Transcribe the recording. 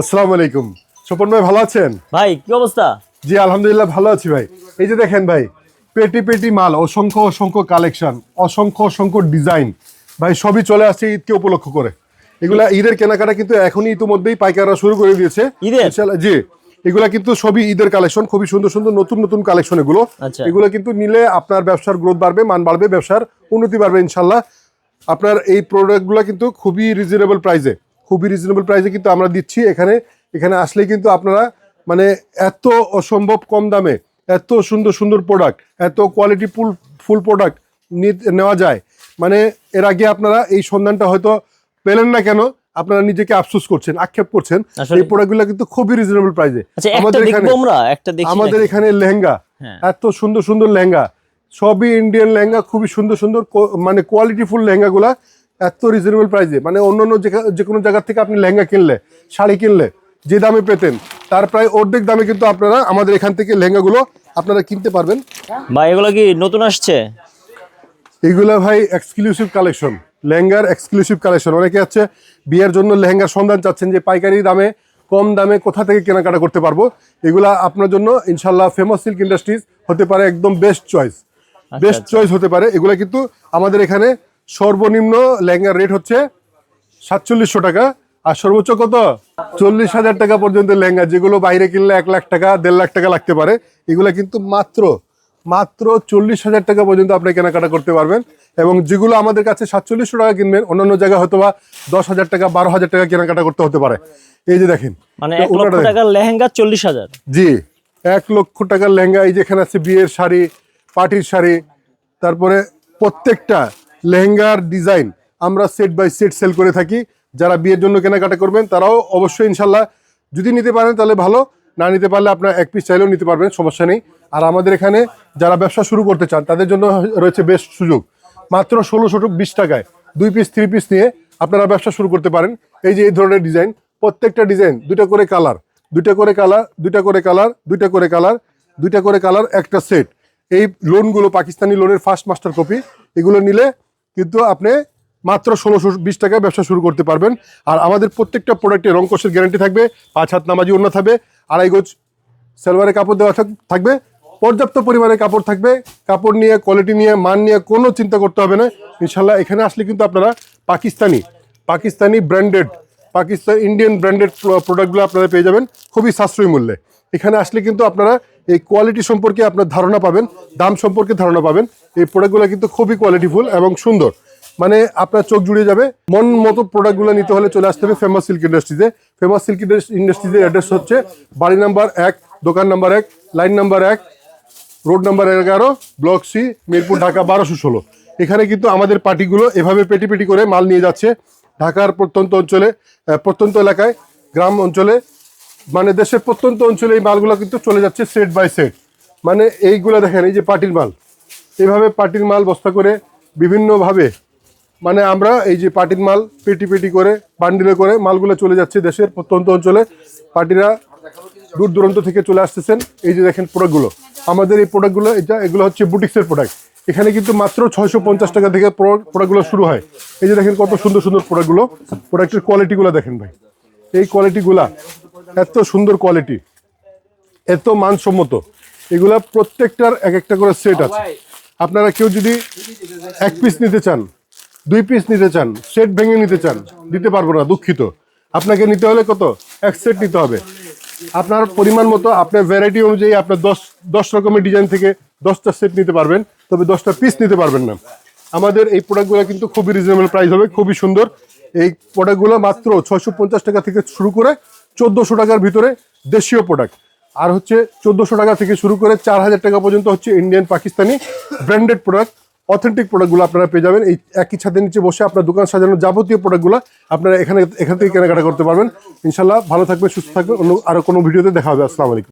আসসালামু আলাইকুম। স্বপন ভাই ভালো আছেন? ভাই কি অবস্থা? জি আলহামদুলিল্লাহ ভালো আছি ভাই। এই যে দেখেন ভাই পেটি পেটি মাল অসংখ্য অসংখ্য কালেকশন অসংখ্য অসংখ্য ডিজাইন। ভাই সবই চলে আসছে ঈদকে উপলক্ষ করে। এগুলা ঈদের কেনাকাটা কিন্তু এখনই ইতিমধ্যেই পাইকাররা শুরু করে দিয়েছে। জি। এগুলা কিন্তু সবই ঈদের কালেকশন খুবই সুন্দর সুন্দর নতুন নতুন কালেকশন এগুলো। আচ্ছা। এগুলো কিন্তু নিলে আপনার ব্যবসার গ্রোথ বাড়বে মান বাড়বে ব্যবসার উন্নতি বাড়বে ইনশাল্লাহ আপনার এই প্রোডাক্টগুলো কিন্তু খুবই রিজনেবল প্রাইসে খুবই রিজনেবল প্রাইসে কিন্তু আমরা দিচ্ছি। এখানে এখানে আসলে কিন্তু আপনারা মানে এত অসম্ভব কম দামে এত সুন্দর সুন্দর প্রোডাক্ট এত কোয়ালিটি ফুল ফুল প্রোডাক্ট নেওয়া যায়। মানে এর আগে আপনারা এই সন্ধানটা হয়তো পেলেন না কেন আপনারা নিজেকে আফসোস করছেন আক্ষেপ করছেন। এই প্রোডাক্টগুলো কিন্তু খুবই রিজনেবল প্রাইসে আচ্ছা একটা দেখি আমাদের এখানে লেহেঙ্গা হ্যাঁ। এত সুন্দর সুন্দর লেহেঙ্গা। সবই ইন্ডিয়ান লেহেঙ্গা খুবই সুন্দর সুন্দর মানে কোয়ালিটিফুল লেহেঙ্গাগুলা। এত রিজনেবল প্রাইসে মানে অন্য যে- যে কোনো জায়গা থেকে আপনি লেহেঙ্গা কিনলে শাড়ি কিনলে যে দামে পেতেন তার প্রায় অর্ধেক দামে কিন্তু আপনারা আমাদের এখান থেকে লেহেঙ্গাগুলো আপনারা কিনতে পারবেন। ভাই এগুলো কি নতুন আসছে? এগুলো ভাই এক্সক্লুসিভ কালেকশন লেহেঙ্গার এক্সক্লুসিভ কালেকশন অনেকে আছে বিয়ের জন্য লেহেঙ্গার সন্ধান চাচ্ছেন যে পাইকারি দামে কম দামে কোথা থেকে কেনাকাটা করতে পারব। এগুলা আপনার জন্য ইনশাল্লাহ ফেমাস সিল্ক ইন্ডাস্ট্রিজ হতে পারে একদম বেস্ট চয়েস বেস্ট চয়েস হতে পারে। এগুলা কিন্তু আমাদের এখানে সর্বনিম্ন লেহেঙ্গার রেট হচ্ছে সাতচল্লিশশো টাকা। আর সর্বোচ্চ কত? চল্লিশ হাজার টাকা পর্যন্ত লেহেঙ্গা যেগুলো বাইরে কিনলে এক লাখ টাকা দেড় লাখ টাকা লাগতে পারে। এগুলো কিন্তু মাত্র মাত্র চল্লিশ হাজার টাকা পর্যন্ত আপনি কেনাকাটা করতে পারবেন। এবং যেগুলো আমাদের কাছে সাতচল্লিশশো টাকা কিনবেন অন্যান্য জায়গায় হয়তো বা দশ হাজার টাকা বারো হাজার টাকা কেনাকাটা করতে হতে পারে। এই যে দেখেন মানে এক লক্ষ টাকার লেহেঙ্গা চল্লিশ হাজার। জি এক লক্ষ টাকার লেহেঙ্গা এই যেখানে আছে বিয়ের শাড়ি পার্টির শাড়ি তারপরে প্রত্যেকটা লেহেঙ্গার ডিজাইন আমরা সেট বাই সেট সেল করে থাকি। যারা বিয়ের জন্য কেনাকাটা করবেন, তারাও অবশ্যই ইনশাল্লাহ যদি নিতে পারেন তাহলে ভালো, না নিতে পারলে আপনার এক পিস চাইলেও নিতে পারবেন, সমস্যা নেই। আর আমাদের এখানে যারা ব্যবসা শুরু করতে চান, তাদের জন্য রয়েছে বেস্ট সুযোগ। মাত্র ষোলোশো বিশ টাকায় দুই পিস থ্রি পিস নিয়ে আপনারা ব্যবসা শুরু করতে পারেন। এই যে এই ধরনের ডিজাইন, প্রত্যেকটা ডিজাইন দুইটা করে কালার, দুইটা করে কালার, দুইটা করে কালার, দুইটা করে কালার, দুইটা করে কালার, একটা সেট এই লোনগুলো পাকিস্তানি লোনের ফার্স্ট মাস্টার কপি এগুলো নিলে কিন্তু আপনি মাত্র ষোলোশো বিশ টাকায় ব্যবসা শুরু করতে পারবেন। আর আমাদের প্রত্যেকটা প্রোডাক্টে রঙ্কশের গ্যারান্টি থাকবে, পাঁচ হাত নামাজি অন্য থাকবে, আড়াই গোজ সালোয়ারে কাপড় দেওয়া থাকবে, পর্যাপ্ত পরিমাণে কাপড় থাকবে, কাপড় নিয়ে কোয়ালিটি নিয়ে, মান নিয়ে কোনো চিন্তা করতে হবে না। ইনশাল্লাহ এখানে আসলে কিন্তু আপনারা Pakistani Pakistani branded Pakistan Indian branded প্রোডাক্টগুলো আপনারা পেয়ে যাবেন, খুবই সাশ্রয়ী মূল্যে। এখানে আসলে কিন্তু আপনারা এই কোয়ালিটি সম্পর্কে আপনার ধারণা পাবেন, দাম সম্পর্কে ধারণা পাবেন। এই প্রোডাক্টগুলো কিন্তু খুবই কোয়ালিটিফুল এবং সুন্দর। মানে আপনার চোখ জুড়িয়ে যাবে, মন মতো প্রোডাক্টগুলো নিতে হলে চলে আসতে হবে ফেমাস সিল্ক ইন্ডাস্ট্রিতে ফেমাস সিল্ক ইন্ডাস্ট্রিজের অ্যাড্রেস হচ্ছে বাড়ি নাম্বার এক, দোকান নাম্বার এক লাইন নাম্বার এক রোড নাম্বার এগারো ব্লক সি মিরপুর, ঢাকা, বারোশো ষোলো। এখানে কিন্তু আমাদের পার্টিগুলো এভাবে পেটি পেটি করে মাল নিয়ে যাচ্ছে। ঢাকার প্রত্যন্ত অঞ্চলে প্রত্যন্ত এলাকায়, গ্রাম অঞ্চলে মানে দেশের প্রত্যন্ত অঞ্চলে এই মালগুলো কিন্তু চলে যাচ্ছে সেট বাই সেট মানে এইগুলো দেখেন, এই যে পার্টির মাল। এইভাবে পার্টির মাল বস্তা করে বিভিন্নভাবে মানে আমরা এই যে পার্টির মাল পেটি পেটি করে, বান্ডিলে করে মালগুলো চলে যাচ্ছে দেশের প্রত্যন্ত অঞ্চলে। পার্টিরা দূর দূরান্ত থেকে চলে আসতেছেন। এই যে দেখেন প্রোডাক্টগুলো আমাদের এই প্রোডাক্টগুলো এটা, এগুলো হচ্ছে বুটিক্সের প্রোডাক্ট এখানে কিন্তু মাত্র ছয়শো পঞ্চাশ টাকা থেকে প্রোডাক্টগুলো শুরু হয়। এই যে দেখেন কত সুন্দর সুন্দর প্রোডাক্টগুলো প্রোডাক্টের কোয়ালিটিগুলো দেখেন ভাই। এই কোয়ালিটিগুলা এত সুন্দর কোয়ালিটি এত মানসম্মত। এগুলা প্রত্যেকটার এক একটা করে সেট আছে। আপনারা কেউ যদি এক পিস নিতে চান, দুই পিস নিতে চান সেট ভেঙে নিতে চান, দিতে পারব না, দুঃখিত। আপনাকে নিতে হলে কত? এক সেট নিতে হবে। আপনার পরিমাণ মতো, আপনার ভ্যারাইটি অনুযায়ী আপনার দশ দশ রকমের ডিজাইন থেকে দশটা সেট নিতে পারবেন, তবে দশটা পিস নিতে পারবেন না। আমাদের এই প্রোডাক্টগুলো কিন্তু খুবই রিজনেবল প্রাইস হবে, খুবই সুন্দর। এই প্রোডাক্টগুলো মাত্র ছয়শো পঞ্চাশ টাকা থেকে শুরু করে চোদ্দোশো টাকার ভিতরে দেশীয় প্রোডাক্ট আর হচ্ছে চোদ্দোশো টাকা থেকে শুরু করে চার হাজার টাকা পর্যন্ত হচ্ছে Indian Pakistani branded product authentic প্রোডাক্টগুলো আপনারা পেয়ে যাবেন। এই একই ছাদের নিচে বসে আপনার দোকান সাজানোর যাবতীয় প্রোডাক্টগুলো আপনারা এখানে, এখান থেকে কেনাকাটা করতে পারবেন। ইনশাল্লাহ ভালো থাকবেন, সুস্থ থাকবেন। অন্য আরও কোনো ভিডিওতে দেখা হবে। আসসালামু আলাইকুম।